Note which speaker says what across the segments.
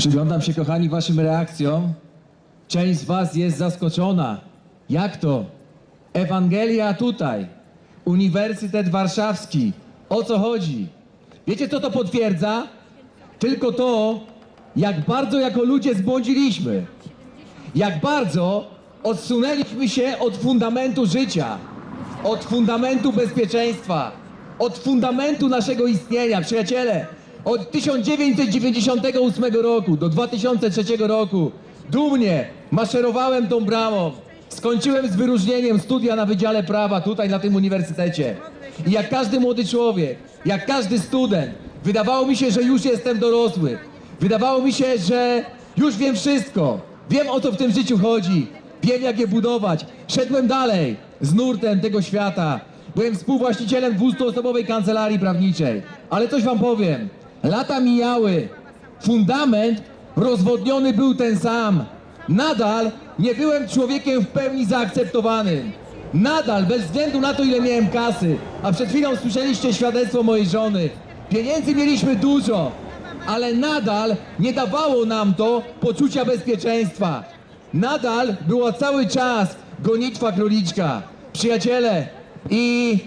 Speaker 1: Przyglądam się, kochani, waszym reakcjom. Część z was jest zaskoczona. Jak to? Ewangelia tutaj. Uniwersytet Warszawski. O co chodzi? Wiecie, co to potwierdza? Tylko to, jak bardzo jako ludzie zbłądziliśmy. Jak bardzo odsunęliśmy się od fundamentu życia, od fundamentu bezpieczeństwa, od fundamentu naszego istnienia. Przyjaciele, od 1998 roku do 2003 roku dumnie maszerowałem tą bramą. Skończyłem z wyróżnieniem studia na Wydziale Prawa tutaj na tym uniwersytecie. I jak każdy młody człowiek, jak każdy student, wydawało mi się, że już jestem dorosły. Wydawało mi się, że już wiem wszystko. Wiem o co w tym życiu chodzi. Wiem jak je budować. Szedłem dalej z nurtem tego świata. Byłem współwłaścicielem 200-osobowej kancelarii prawniczej. Ale coś wam powiem. Lata mijały. Fundament rozwodniony był ten sam. Nadal nie byłem człowiekiem w pełni zaakceptowanym. Nadal, bez względu na to, ile miałem kasy, a przed chwilą słyszeliście świadectwo mojej żony, pieniędzy mieliśmy dużo, ale nadal nie dawało nam to poczucia bezpieczeństwa. Nadal była cały czas gonitwa króliczka. Przyjaciele, i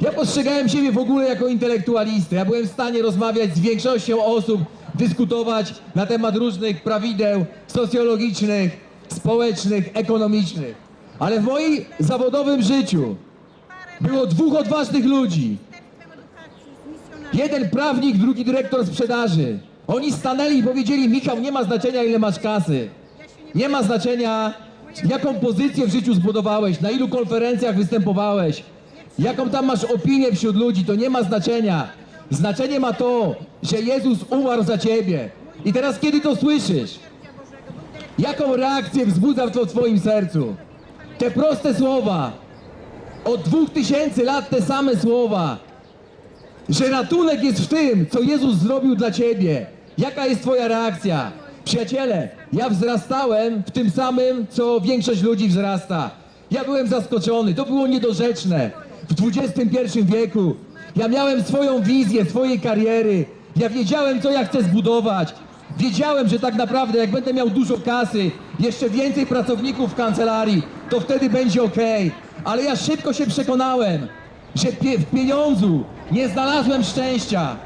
Speaker 1: ja postrzegałem siebie w ogóle jako intelektualistę. Ja byłem w stanie rozmawiać z większością osób, dyskutować na temat różnych prawideł socjologicznych, społecznych, ekonomicznych. Ale w moim zawodowym życiu było dwóch odważnych ludzi. Jeden prawnik, drugi dyrektor sprzedaży. Oni stanęli i powiedzieli, Michał, nie ma znaczenia ile masz kasy. Nie ma znaczenia jaką pozycję w życiu zbudowałeś, na ilu konferencjach występowałeś, jaką tam masz opinię wśród ludzi, to nie ma znaczenia. Znaczenie ma to, że Jezus umarł za ciebie. I teraz kiedy to słyszysz? Jaką reakcję wzbudza w twoim sercu? Te proste słowa, od dwóch tysięcy lat te same słowa, że ratunek jest w tym, co Jezus zrobił dla ciebie. Jaka jest twoja reakcja? Przyjaciele, ja wzrastałem w tym samym, co większość ludzi wzrasta. Ja byłem zaskoczony, to było niedorzeczne. W XXI wieku ja miałem swoją wizję, swojej kariery. Ja wiedziałem, co ja chcę zbudować. Wiedziałem, że tak naprawdę, jak będę miał dużo kasy, jeszcze więcej pracowników w kancelarii, to wtedy będzie ok. Ale ja szybko się przekonałem, że w pieniądzu nie znalazłem szczęścia.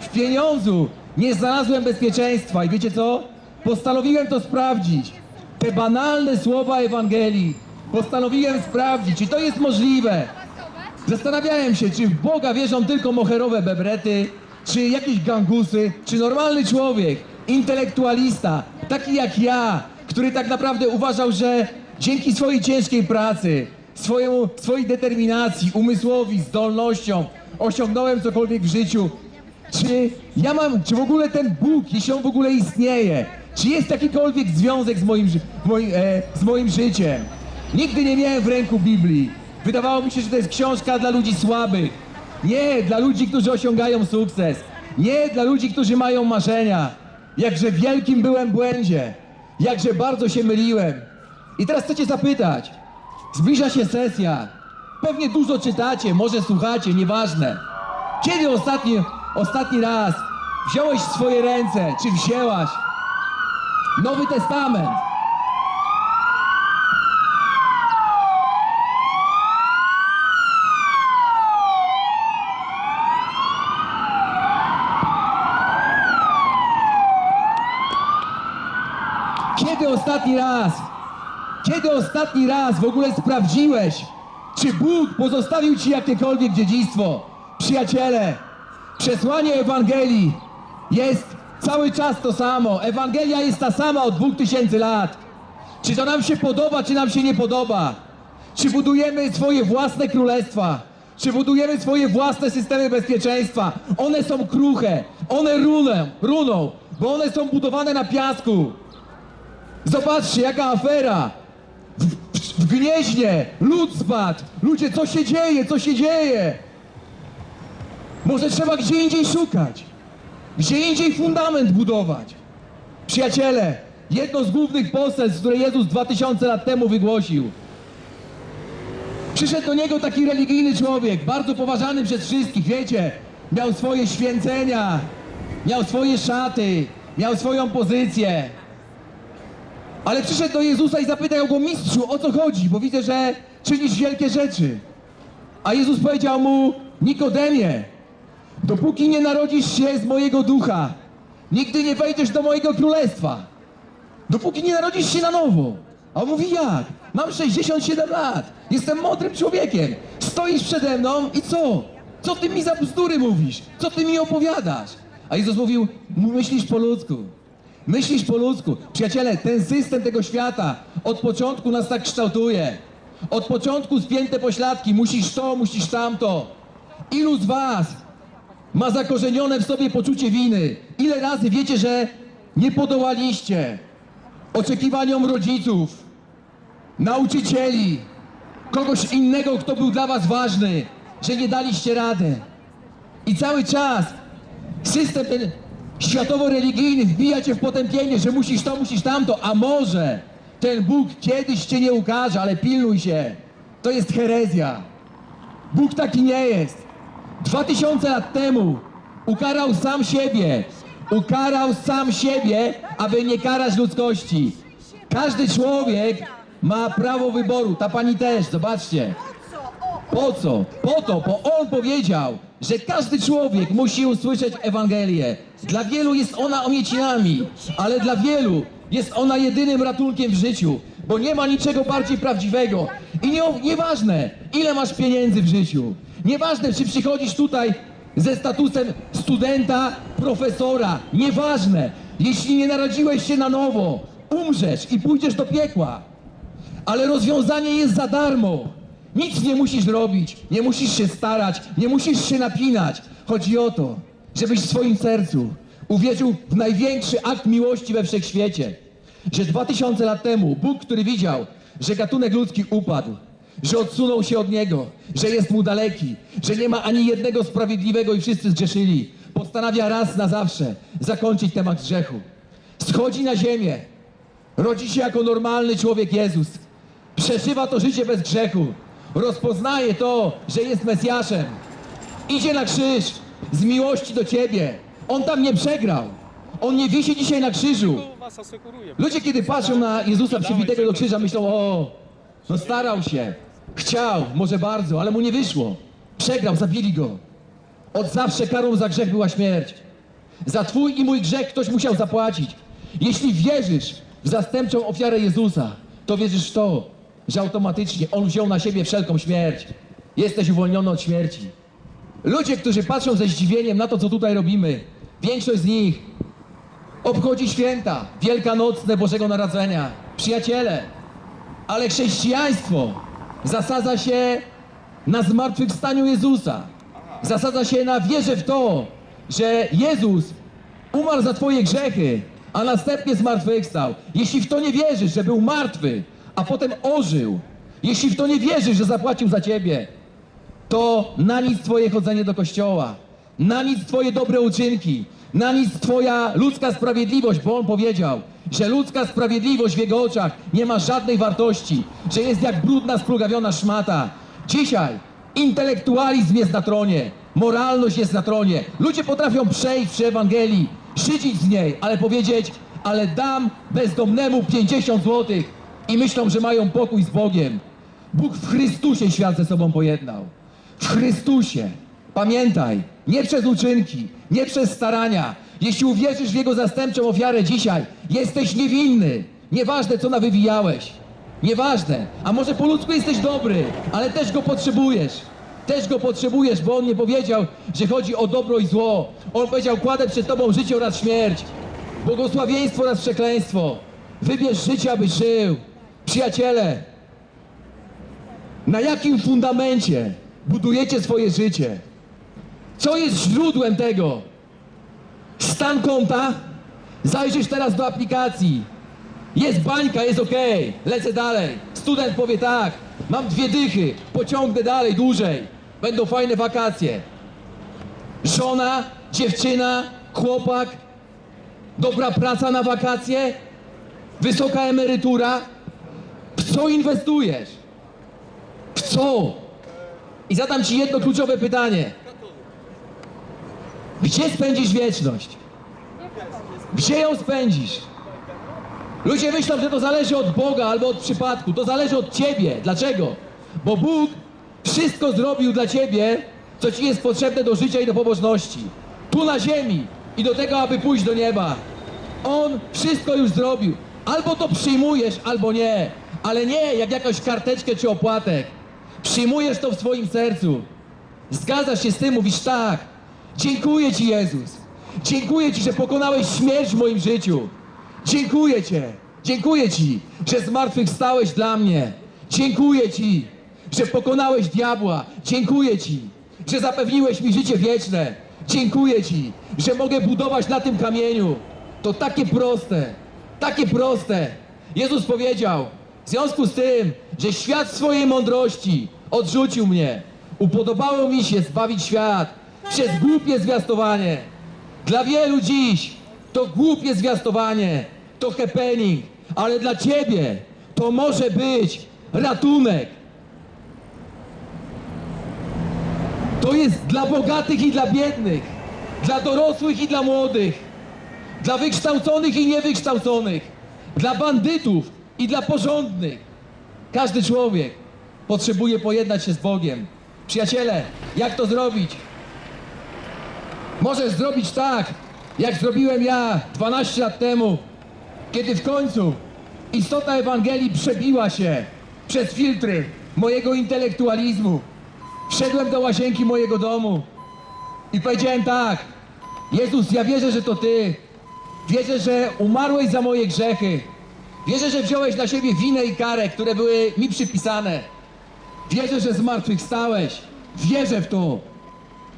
Speaker 1: W pieniądzu nie znalazłem bezpieczeństwa. I wiecie co? Postanowiłem to sprawdzić. Te banalne słowa Ewangelii. Postanowiłem sprawdzić, czy to jest możliwe. Zastanawiałem się, czy w Boga wierzą tylko moherowe bebrety, czy jakieś gangusy, czy normalny człowiek, intelektualista, taki jak ja, który tak naprawdę uważał, że dzięki swojej ciężkiej pracy, swojemu, swojej determinacji, umysłowi, zdolnościom osiągnąłem cokolwiek w życiu. Czy ja mam, czy w ogóle ten Bóg, jeśli on w ogóle istnieje, czy jest jakikolwiek związek z moim, moim, e, z moim życiem? Nigdy nie miałem w ręku Biblii. Wydawało mi się, że to jest książka dla ludzi słabych. Nie, dla ludzi, którzy osiągają sukces. Nie, dla ludzi, którzy mają marzenia. Jakże wielkim byłem błędzie. Jakże bardzo się myliłem. I teraz chcę cię zapytać. Zbliża się sesja. Pewnie dużo czytacie, może słuchacie, nieważne. Kiedy ostatni, ostatni raz wziąłeś w swoje ręce, czy wzięłaś Nowy Testament? Kiedy ostatni raz, kiedy ostatni raz w ogóle sprawdziłeś, czy Bóg pozostawił ci jakiekolwiek dziedzictwo? Przyjaciele, przesłanie Ewangelii jest cały czas to samo. Ewangelia jest ta sama od dwóch tysięcy lat. Czy to nam się podoba, czy nam się nie podoba? Czy budujemy swoje własne królestwa? Czy budujemy swoje własne systemy bezpieczeństwa? One są kruche, one runą, runą, bo one są budowane na piasku. Zobaczcie, jaka afera! Gnieźnie lud spadł! Ludzie, co się dzieje? Co się dzieje? Może trzeba gdzie indziej szukać? Gdzie indziej fundament budować? Przyjaciele, jedno z głównych poselstw, które Jezus 2000 lat temu wygłosił. Przyszedł do niego taki religijny człowiek, bardzo poważany przez wszystkich, wiecie, miał swoje święcenia, miał swoje szaty, miał swoją pozycję. Ale przyszedł do Jezusa i zapytał go, mistrzu, o co chodzi, bo widzę, że czynisz wielkie rzeczy. A Jezus powiedział mu, Nikodemie, dopóki nie narodzisz się z mojego ducha, nigdy nie wejdziesz do mojego królestwa. Dopóki nie narodzisz się na nowo. A on mówi jak? Mam 67 lat, jestem mądrym człowiekiem. Stoisz przede mną i co? Co ty mi za bzdury mówisz? Co ty mi opowiadasz? A Jezus mówił, myślisz po ludzku. Myślisz po ludzku. Przyjaciele, ten system tego świata od początku nas tak kształtuje. Od początku spięte pośladki, musisz to, musisz tamto. Ilu z was ma zakorzenione w sobie poczucie winy? Ile razy wiecie, że nie podołaliście oczekiwaniom rodziców, nauczycieli, kogoś innego, kto był dla was ważny, że nie daliście rady. I cały czas system ten światowo-religijny wbija cię w potępienie, że musisz to, musisz tamto, a może ten Bóg kiedyś cię nie ukaże, ale pilnuj się. To jest herezja. Bóg taki nie jest. Dwa tysiące lat temu ukarał sam siebie. Ukarał sam siebie, aby nie karać ludzkości. Każdy człowiek ma prawo wyboru. Ta pani też, zobaczcie. Po co? Po to, bo on powiedział, że każdy człowiek musi usłyszeć Ewangelię. Dla wielu jest ona omiecinami, ale dla wielu jest ona jedynym ratunkiem w życiu, bo nie ma niczego bardziej prawdziwego. I nie, nieważne, ile masz pieniędzy w życiu, nieważne, czy przychodzisz tutaj ze statusem studenta, profesora, nieważne, jeśli nie narodziłeś się na nowo, umrzesz i pójdziesz do piekła. Ale rozwiązanie jest za darmo. Nic nie musisz robić, nie musisz się starać, nie musisz się napinać. Chodzi o to, żebyś w swoim sercu uwierzył w największy akt miłości we wszechświecie. Że dwa tysiące lat temu Bóg, który widział, że gatunek ludzki upadł, że odsunął się od Niego, że jest Mu daleki, że nie ma ani jednego sprawiedliwego i wszyscy zgrzeszyli, postanawia raz na zawsze zakończyć temat grzechu. Schodzi na ziemię, Rodzi się jako normalny człowiek Jezus. Przeżywa to życie bez grzechu. Rozpoznaje to, że jest Mesjaszem. Idzie na krzyż z miłości do ciebie. On tam nie przegrał. On nie wisi dzisiaj na krzyżu. Ludzie, kiedy patrzą na Jezusa przybitego do krzyża, myślą, o, no starał się, chciał, może bardzo, ale mu nie wyszło. Przegrał, zabili go. Od zawsze karą za grzech była śmierć. Za twój i mój grzech ktoś musiał zapłacić. Jeśli wierzysz w zastępczą ofiarę Jezusa, to wierzysz w to, że automatycznie On wziął na siebie wszelką śmierć. Jesteś uwolniony od śmierci. Ludzie, którzy patrzą ze zdziwieniem na to, co tutaj robimy, większość z nich obchodzi święta wielkanocne Bożego Narodzenia. Przyjaciele, ale chrześcijaństwo zasadza się na zmartwychwstaniu Jezusa. Zasadza się na wierze w to, że Jezus umarł za twoje grzechy, a następnie zmartwychwstał. Jeśli w to nie wierzysz, że był martwy, a potem ożył, jeśli w to nie wierzysz, że zapłacił za ciebie, to na nic twoje chodzenie do kościoła, na nic twoje dobre uczynki, na nic twoja ludzka sprawiedliwość, bo on powiedział, że ludzka sprawiedliwość w jego oczach nie ma żadnej wartości, że jest jak brudna, splugawiona szmata. Dzisiaj intelektualizm jest na tronie, moralność jest na tronie. Ludzie potrafią przejść przy Ewangelii, szydzić z niej, ale powiedzieć, ale dam bezdomnemu 50 złotych i myślą, że mają pokój z Bogiem. Bóg w Chrystusie świat ze sobą pojednał. W Chrystusie. Pamiętaj, nie przez uczynki, nie przez starania. Jeśli uwierzysz w Jego zastępczą ofiarę dzisiaj, jesteś niewinny. Nieważne, co nawywijałeś. Nieważne. A może po ludzku jesteś dobry, ale też Go potrzebujesz. Też Go potrzebujesz, bo On nie powiedział, że chodzi o dobro i zło. On powiedział, kładę przed Tobą życie oraz śmierć. Błogosławieństwo oraz przekleństwo. Wybierz życie, abyś żył. Przyjaciele, na jakim fundamencie budujecie swoje życie? Co jest źródłem tego? Stan konta? Zajrzysz teraz do aplikacji. Jest bańka, jest ok, lecę dalej. Student powie tak, mam dwie dychy, pociągnę dalej, dłużej. Będą fajne wakacje. Żona, dziewczyna, chłopak, dobra praca na wakacje, wysoka emerytura. Co inwestujesz? W co? I zadam ci jedno kluczowe pytanie. Gdzie spędzisz wieczność? Gdzie ją spędzisz? Ludzie myślą, że to zależy od Boga albo od przypadku. To zależy od ciebie. Dlaczego? Bo Bóg wszystko zrobił dla ciebie, co ci jest potrzebne do życia i do pobożności. Tu na ziemi i do tego, aby pójść do nieba. On wszystko już zrobił. Albo to przyjmujesz, albo nie. Ale nie jak jakąś karteczkę czy opłatek. Przyjmujesz to w swoim sercu. Zgadzasz się z tym, mówisz tak. Dziękuję Ci, Jezus. Dziękuję Ci, że pokonałeś śmierć w moim życiu. Dziękuję Cię. Dziękuję Ci, że zmartwychwstałeś dla mnie. Dziękuję Ci, że pokonałeś diabła. Dziękuję Ci, że zapewniłeś mi życie wieczne. Dziękuję Ci, że mogę budować na tym kamieniu. To takie proste, takie proste. Jezus powiedział, w związku z tym, że świat swojej mądrości odrzucił mnie, upodobało mi się zbawić świat przez głupie zwiastowanie. Dla wielu dziś to głupie zwiastowanie, to happening, ale dla ciebie to może być ratunek. To jest dla bogatych i dla biednych, dla dorosłych i dla młodych, dla wykształconych i niewykształconych, dla bandytów i dla porządnych. Każdy człowiek potrzebuje pojednać się z Bogiem. Przyjaciele, jak to zrobić? Możesz zrobić tak, jak zrobiłem ja 12 lat temu, kiedy w końcu istota Ewangelii przebiła się przez filtry mojego intelektualizmu. Wszedłem do łazienki mojego domu i powiedziałem tak: Jezus, ja wierzę, że to Ty. Wierzę, że umarłeś za moje grzechy. Wierzę, że wziąłeś na siebie winę i karę, które były mi przypisane. Wierzę, że zmartwychwstałeś. Wierzę w to.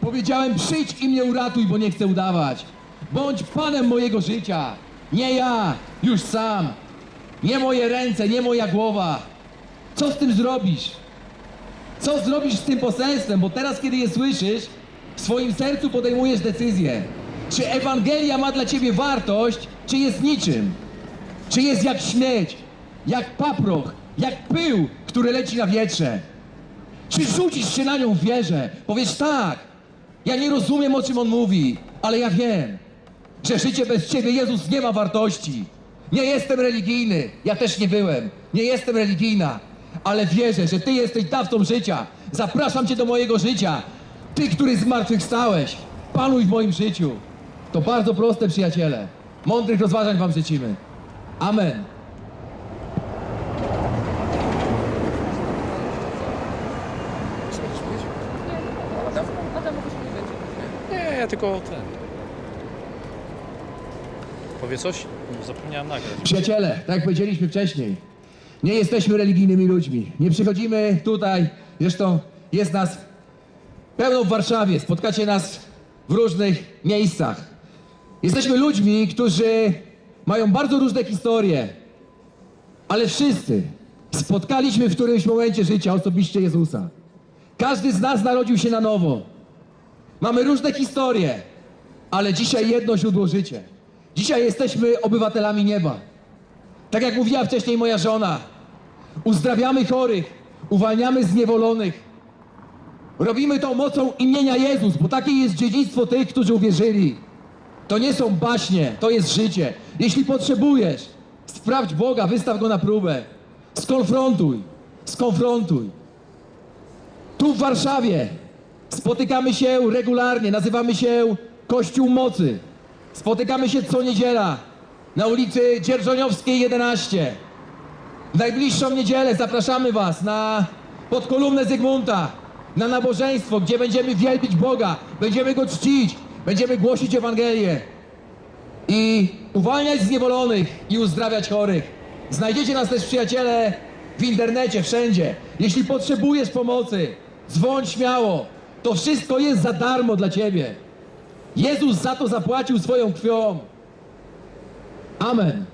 Speaker 1: Powiedziałem, przyjdź i mnie uratuj, bo nie chcę udawać. Bądź panem mojego życia. Nie ja, już sam. Nie moje ręce, nie moja głowa. Co z tym zrobisz? Co zrobisz z tym poselstwem? Bo teraz, kiedy je słyszysz, w swoim sercu podejmujesz decyzję. Czy Ewangelia ma dla ciebie wartość, czy jest niczym? Czy jest jak śmieć, jak paproch, jak pył, który leci na wietrze? Czy rzucisz się na nią w wierze? Powiesz tak, ja nie rozumiem o czym on mówi, ale ja wiem, że życie bez ciebie, Jezus, nie ma wartości. Nie jestem religijny, ja też nie byłem. Nie jestem religijna, ale wierzę, że Ty jesteś dawcą życia. Zapraszam Cię do mojego życia. Ty, który zmartwychwstałeś, panuj w moim życiu. To bardzo proste, przyjaciele. Mądrych rozważań Wam życzymy. Amen.
Speaker 2: Nie, ja tylko ten. Powie coś? Zapomniałem nagrać.
Speaker 1: Przyjaciele, tak jak powiedzieliśmy wcześniej, nie jesteśmy religijnymi ludźmi. Nie przychodzimy tutaj, zresztą jest nas pełno w Warszawie, spotkacie nas w różnych miejscach. Jesteśmy ludźmi, którzy mają bardzo różne historie, ale wszyscy spotkaliśmy w którymś momencie życia osobiście Jezusa. Każdy z nas narodził się na nowo. Mamy różne historie, ale dzisiaj jedno źródło życia. Dzisiaj jesteśmy obywatelami nieba. Tak jak mówiła wcześniej moja żona, uzdrawiamy chorych, uwalniamy zniewolonych. Robimy to mocą imienia Jezus, bo takie jest dziedzictwo tych, którzy uwierzyli. To nie są baśnie, to jest życie. Jeśli potrzebujesz, sprawdź Boga, wystaw Go na próbę. Skonfrontuj, skonfrontuj. Tu w Warszawie spotykamy się regularnie, nazywamy się Kościół Mocy. Spotykamy się co niedziela na ulicy Dzierżoniowskiej 11. W najbliższą niedzielę zapraszamy Was na pod kolumnę Zygmunta, na nabożeństwo, gdzie będziemy wielbić Boga, będziemy Go czcić, będziemy głosić Ewangelię i uwalniać zniewolonych i uzdrawiać chorych. Znajdziecie nas też, przyjaciele, w internecie, wszędzie. Jeśli potrzebujesz pomocy, dzwoń śmiało. To wszystko jest za darmo dla Ciebie. Jezus za to zapłacił swoją krwią. Amen.